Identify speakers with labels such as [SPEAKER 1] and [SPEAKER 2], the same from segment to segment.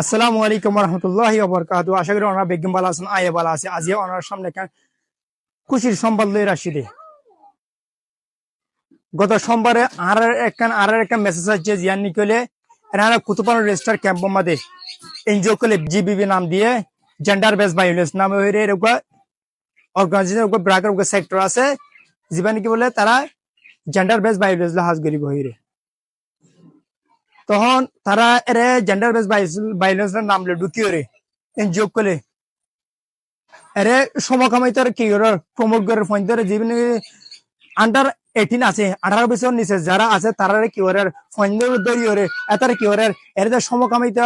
[SPEAKER 1] আসসালামু আলাইকুম রহমতুল্লাহ বরকাত আশা করি ওনারা বেগম বালা আছেন, আয়ে বালা আছে আজ ওনার সামনে খুশির সংবাদ লই রাশিদে গত সোমবারে আর একখান আর একটা মেসেজ আছে জিয়ান নিকলে। এনারা কুতুপান রেজিস্টার ক্যাম্প মাদে এনজিও কলে জিবিবি নাম দিয়ে জেন্ডার বেস ভাইলেন্স নামে হইরে এরকম অর্গানাইজেশন ব্রাকের সেক্টর আছে। যিবা নাকি বলে তারা জেন্ডার বেস ভাইলেন্স হাজ গরিব হইরে। তখন তারা এরে জেন্ডার বেস ভাইলেন্স নাম লে ঢুকিয়ে রে এনজিও কলে। এরে সমকামিতার কি করে প্রমোট করে ফোন ধরে জীবনে আন্ডার এইটিন আছে আঠারো বছর নিচে যারা আছে তারা কি করে ফোন ধরি ওরে এতার কি করে এর যে সমকামিতা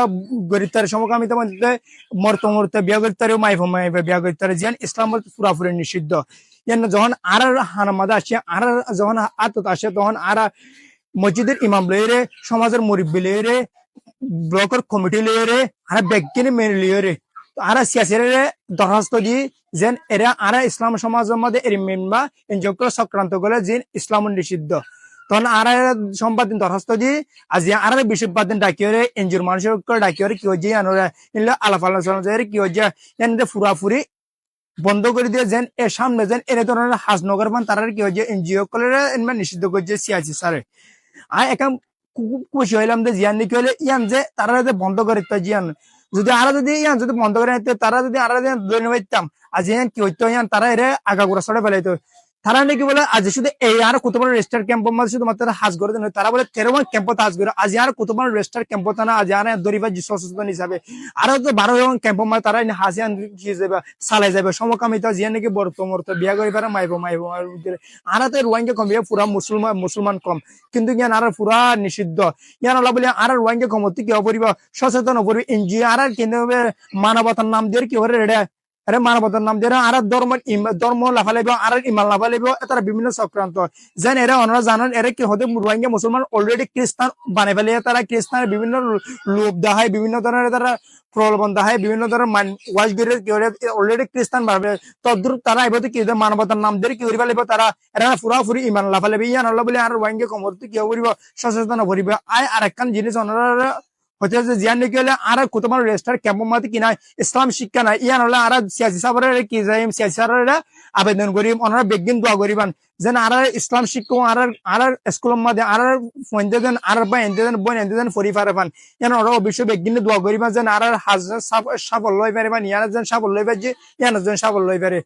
[SPEAKER 1] গরিতার সমকামিতা মধ্যে মরতে মরতে বিয়া করতে মাইফ মাইফ বিয়া করতে জিয়ান ইসলাম পুরাপুরি নিষিদ্ধ। ইয়ান যখন আর হানামাদা আসে আর যখন আতত আসে, তখন আর মসজিদের ইমাম লইরে সমাজের মুরব্বী লইরে ব্লকের কমিটি লইরে আর ব্যক্তিনে মেনে লইরে আর সিয়াসিরে দরখাস্ত দি যেন এরা, আর ইসলাম সমাজের মধ্যে এর মেনবা ইনজক্র সক্রান্ত করে যে ইসলাম নিষিদ্ধ। তখন আর সম্পাদ দিন দরখাস্ত দি, আজি আর বিশ্ববাদ দিন ডাকিয়ে এনজিওর মানুষের ডাকিয়ে কি হচ্ছে আনোরা আলাপ আলোচনা কি হচ্ছে এনে ফুরাফুরি বন্ধ করে দিয়ে যেন এর সামনে যেন এর ধরনের হাজ নগর পান তারা কি হচ্ছে এনজিও করে নিষিদ্ধ করছে সিয়াসি স্যারে। আর একাম খুশি হইলাম যে জিয়ান নাকি হলে ইয়ান যে, তারা যে বন্ধ করে জিয়ান। যদি আরা যদি ইয়ান যদি বন্ধ করে তারা যদি আরা ধরে নিতাম আর জিয়ান কি হইতো ইয়ান, তারা এর আগা সড়ে সরে ফেলাইতো। তারা নাকি বলে, আজ শুধু এই আর কতবার রেস্টার ক্যাম্প মধ্যে শুধু মাত্র হাজ করে দেন তারা বলে তেরো ক্যাম্পত হাজ করে আজ আর কতবার রেস্টার ক্যাম্পত না আজ আর দরিবা সচেতন হিসাবে আরও তো বারো জন ক্যাম্প মধ্যে তারা হাজিয়ান কি যাবে চালাই যাবে সমকামিতা জিয়া নাকি বর্ত মর্ত বিয়া করি পারে মাইব মাইব আর তো রোয়াঙ্গে কম বিয়া পুরা মুসলমান মুসলমান কম। কিন্তু ইয়ান আর পুরা নিষিদ্ধ। ইয়ান আল্লাহ বলে আর রোয়াঙ্গে কম কি অপরিব সচেতন অপরিব এনজিও আর কিন্তু মানবতার নাম দিয়ে কি রেডা আরে মানবতার নাম দিয়ে আর ধর্ম ধর্ম লাফালাইব আর ইমান লাফালাইব তারা বিভিন্ন চক্রান্ত যেন এরা ওনারা জানেন এরা কি হতে রোহিঙ্গা মুসলমান অলরেডি খ্রিস্টান বানাই ফেলে তারা খ্রিস্টানের বিভিন্ন লোভ দেখায়, বিভিন্ন ধরনের তারা প্রলোভন দেখায়, বিভিন্ন ধরনের ওয়াজ গিরে কি অলরেডি খ্রিস্টান বাড়বে তদ্রুপ তারা এবার কি মানবতার নাম দিয়ে কি করিবা লাগিব তারা এরা পুরাপুরি ইমান লাফালাইব ইয়ান আল্লাহ বলে আর রোহিঙ্গা কমর কি করিব সচেতন করিব আয় আর একখান জিনিস ওনারা হচ্ছে যে জিয়ান হলে আর রেজিস্টার মাতে কিনা ইসলাম শিক্ষা নাই, ইয়ান হলে আর সিয়াসি কি যাই সিয়াসি আবেদন করি ওনারা বেগিন দোয়া করিবান। যেন আর ইসলাম শিক্ষক, আর আর স্কুলের মধ্যে আর ফোনতে দেন আর বা এনতে দেন বোন এনতে দেন ফরি পারে পান ইয়ান ওরা অবশ্যই বেগিন দোয়া করিবান যেন আর হাজ সাফল্য হয়ে পারে ইয়ান যেন সাফল্য হয়ে পারে ইয়ান যেন সাফল্য হয়ে পারে